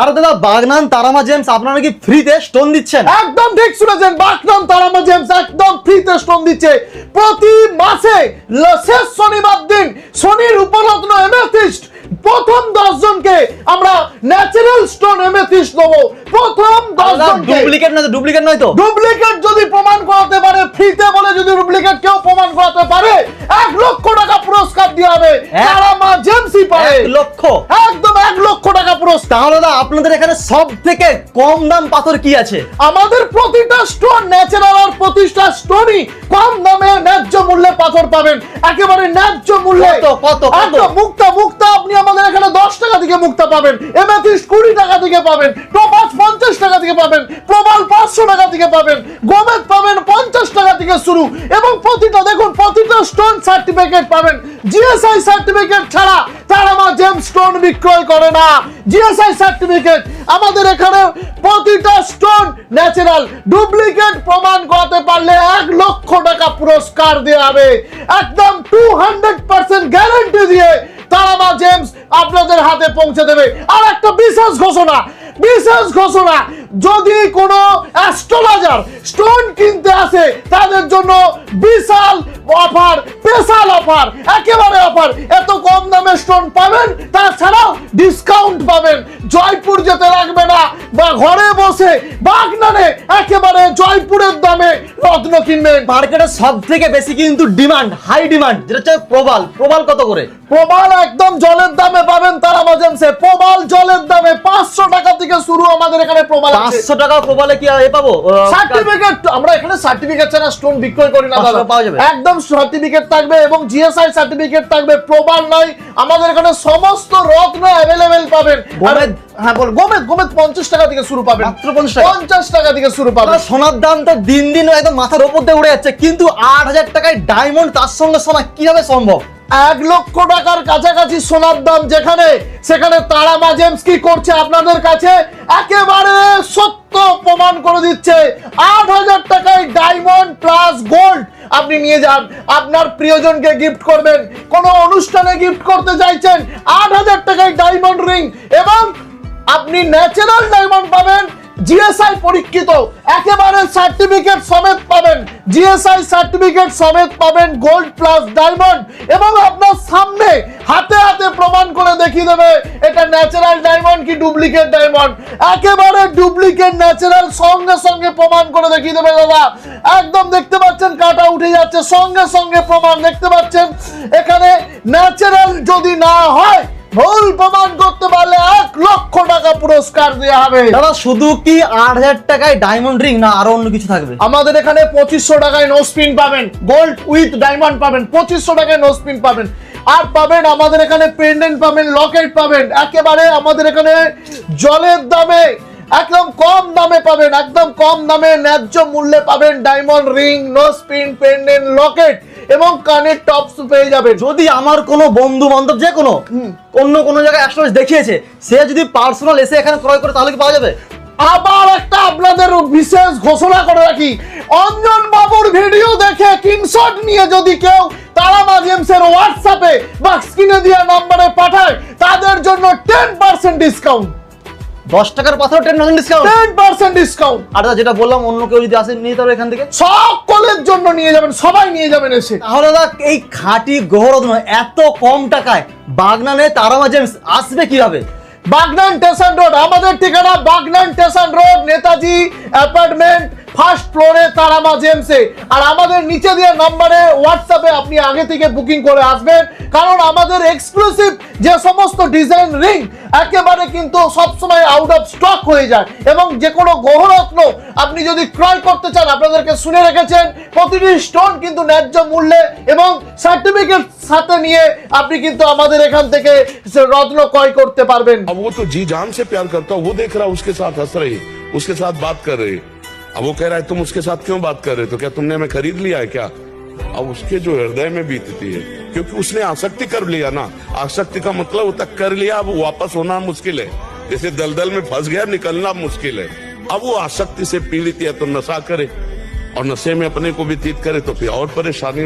আর দাদা বাগনান তারামা জেমস আপনারা কি ফ্রিতে স্টোন দিচ্ছেন? একদম ঠিক শুনেছেন বাকনাম তারামা জেমস একদম ফ্রিতে স্টোন দিচ্ছে। প্রতি মাসে শেষ শনিবার দিন শনির উপরত্ন এমেথিস্ট প্রথম জনকে আমরা ন্যাচারাল স্টোন এমেথিস্ট দেবো। প্রথম জনকে। ডুপ্লিকেট তো ডুপ্লিকেট নয় তো? ডুপ্লিকেট যদি প্রমাণ করাতে পারে ফ্রিতে বলে যদি ডুপ্লিকেট কেউ প্রমাণ করাতে পারে এক লক্ষ টাকা পুরস্কার দেওয়া হবে। তারামা জেমসই পারে। লক্ষ? একদম এক লক্ষ টাকা। পুরস্কার তাহলে দাদা আপনাদের এখানে সব থেকে কম দাম পাথর কি আছে? আমাদের প্রতিটা স্টোন ন্যাচারাল আর প্রতিটা স্টোনই কম দামে ন্যায্য মূল্যে পাথর পাবেন। একেবারে ন্যায্য মূল্যে। কত, কত? মুক্তা মুক্তা আপনি আমাদের এখানে দশ টাকা থেকে মুক্তা পাবেন। এমাথিস্ট কুড়ি টাকা থেকে পাবেন। টপাস পঞ্চাশ টাকা থেকে পাবেন। প্রবাল পাঁচশো টাকা থেকে পাবেন। গোমেদ পাবেন পঞ্চাশ টাকা থেকে শুরু। এবং প্রতিটা দেখুন প্রতিটা স্টোন সার্টিফিকেট পাবেন। জিএসআই সার্টিফিকেট ছাড়া তারা মা জেম বিক্রয় করে না। জিএসআই সার্টিফিকেট আমাদের এখানে প্রতিটা স্টোন ন্যাচারাল ডুপ্লিকেট প্রমাণ করাতে পারলে এক লক্ষ টাকা পুরস্কার দেওয়া হবে। একদম টু হান্ড্রেড পার্সেন্ট গ্যারান্টি দিয়ে তারামা জেমস আপনাদের হাতে পৌঁছে দেবে। আর একটা বিশেষ ঘোষণা বিশেষ ঘোষণা, যদি কোনো অ্যাস্ট্রোলজার স্টোন কিনতে আসে, তাদের জন্য বিশাল অফার স্পেশাল অফার, একেবারে অফার। এত কম দামে স্টোন পাবেন, তাছাড়াও ডিসকাউন্ট পাবেন। জয়পুর যেতে লাগবে না, বা ঘরে বসে বাগনানে একেবারে জয়পুরের দামে রত্ন কিনবেন মার্কেটে সব থেকে বেশি কিন্তু ডিমান্ড হাই ডিমান্ড যেটা হচ্ছে প্রবাল। প্রবাল কত করে? প্রবাল একদম জলের দামে পাবেন তারা বাজেন্সে প্রবাল জলের দামে পাঁচশো টাকা থেকে শুরু আমাদের এখানে প্রবাল পাঁচশো টাকা প্রবালে কি এ পাবো? সার্টিফিকেট আমরা এখানে সার্টিফিকেট ছাড়া স্টোন বিক্রয় করি না পাওয়া যাবে? একদম সার্টিফিকেট থাকবে এবং জিএসআই সার্টিফিকেট থাকবে। প্রবাল নয় আমাদের এখানে সমস্ত রত্ন অ্যাভেলেবেল পাবেন? হ্যাঁ বল গোমেদ গোমেদ পঞ্চাশ টাকা থেকে শুরু পাবেন। মাত্র 50 টাকা? পঞ্চাশ টাকা থেকে শুরু পাবেন। সোনার দাম তো দিন দিন একদম মাথার উপর দিয়ে উড়ে যাচ্ছে কিন্তু আট হাজার টাকায় ডায়মন্ড তার সঙ্গে সোনা কীভাবে সম্ভব? এক লক্ষ টাকার কাছাকাছি সোনার দাম যেখানে সেখানে তারা কি করছে আপনাদের কাছে? একেবারে সত্য প্রমাণ করে দিচ্ছে। আট হাজার টাকায় ডায়মন্ড প্লাস গোল্ড আপনি নিয়ে যান আপনার প্রিয়জনকে গিফট করবেন। কোনো অনুষ্ঠানে গিফট করতে চাইছেন আট হাজার টাকায় ডায়মন্ড রিং এবং আপনি ন্যাচারাল ডায়মন্ড পাবেন, জিএসআই পরীক্ষিত, একেবারে সার্টিফিকেট সমেত পাবেন, জিএসআই সার্টিফিকেট সমেত পাবেন গোল্ড প্লাস ডায়মন্ড এবং আপনার সামনে হাতে হাতে প্রমাণ করে দেখিয়ে দেবে, এটা ন্যাচারাল ডায়মন্ড কি ডুপ্লিকেট ডায়মন্ড একেবারে ডুপ্লিকেট ন্যাচারাল সঙ্গে সঙ্গে প্রমাণ করে দেখিয়ে দেবে দাদা। একদম দেখতে পাচ্ছেন কাটা উঠে যাচ্ছে, সঙ্গে সঙ্গে প্রমাণ দেখতে পাচ্ছেন। এখানে ন্যাচারাল যদি না হয় ভুল প্রমাণ করতে পারলে এক লক্ষ টাকা পুরস্কার দেওয়া হবে। দাদা শুধু কি আট হাজার টাকায় ডায়মন্ড রিং না আরও অন্য কিছু থাকবে? আমাদের এখানে পঁচিশশো টাকায় নো স্পিন পাবেন গোল্ড উইথ ডায়মন্ড পাবেন পঁচিশশো টাকায় নো স্পিন পাবেন। আর পাবেন আমাদের এখানে পেন্ডেন্ট পাবেন লকেট পাবেন। একেবারে আমাদের এখানে জলের দামে একদম কম দামে পাবেন একদম কম দামে ন্যায্য মূল্যে পাবেন diamond ring nose pin pendant locket এবং কানের টপস পেয়ে যাবেন। যদি আমার কোনো বন্ধু বান্ধব যে কোনো অন্য কোনো জায়গায় অ্যাস্ট্রোলজি দেখিয়েছে সে যদি পার্সোনাল এসে এখানে ক্রয় করে তাহলে কি পাওয়া যাবে? আবার একটা আপনাদের বিশেষ ঘোষণা করে রাখি। অঞ্জন বাবুর ভিডিও দেখে স্ক্রিনশট নিয়ে যদি কেউ তারামা জেমসের হোয়াটসঅ্যাপে বা স্ক্রিনে দেওয়া নম্বরে পাঠায় তাদের জন্য টেন পার্সেন্ট ডিসকাউন্ট দশ টাকার পাথর ten percent discount ten percent discount আর যেটা বললাম অন্য কেউ যদি আসে নিয়ে তাহলে এখান থেকে। সকলের জন্য নিয়ে যাবেন সবাই নিয়ে যাবেন এসে। তাহলে দাদা এই খাঁটি গ্রহরত্ন এত কম টাকায় বাগনানে তারামা জেমস আসবে কীভাবে? বাগনান স্টেশন রোড আমাদের ঠিকানা Bagnan station road Netaji apartment first ফ্লোরে তারামা জেমসে আর আমাদের নিচে দেওয়া নাম্বারে হোয়াটসঅ্যাপে আপনি আগে থেকে বুকিং করে আসবেন। কারণ আমাদের এক্সক্লুসিভ যে সমস্ত ডিজাইন রিং একেবারে কিন্তু সবসময় আউট অফ স্টক হয়ে যায়। এবং যে কোনো গহরত্ন আপনি যদি ক্রয় করতে চান, আপনাদেরকে শুনে রেখেছেন, প্রতিটি স্টোন কিন্তু ন্যায্য মূল্যে এবং সার্টিফিকেট সাথে নিয়ে আপনি কিন্তু আমাদের এখান থেকে রত্ন ক্রয় করতে পারবেন। ও তো জি জান সে প্যার করতা ও দেখ রা উসকে সাথ হাস রে উসকে সাথ বাত কর রে अब वो कह रहा है, तुम उसके साथ क्यों बात कर रहे हो? तो क्या तुमने हमें खरीद लिया है क्या? अब उसके जो हृदय में बीतती है, क्योंकि उसने आसक्ति कर लिया ना। आसक्ति का मतलब होता कर लिया, अब वापस होना मुश्किल है। जैसे दलदल में फंस गया, निकलना मुश्किल है। अब वो आसक्ति से पीड़ित है तो नशा करे और नशे में अपने को व्यतीत करे तो फिर और परेशानी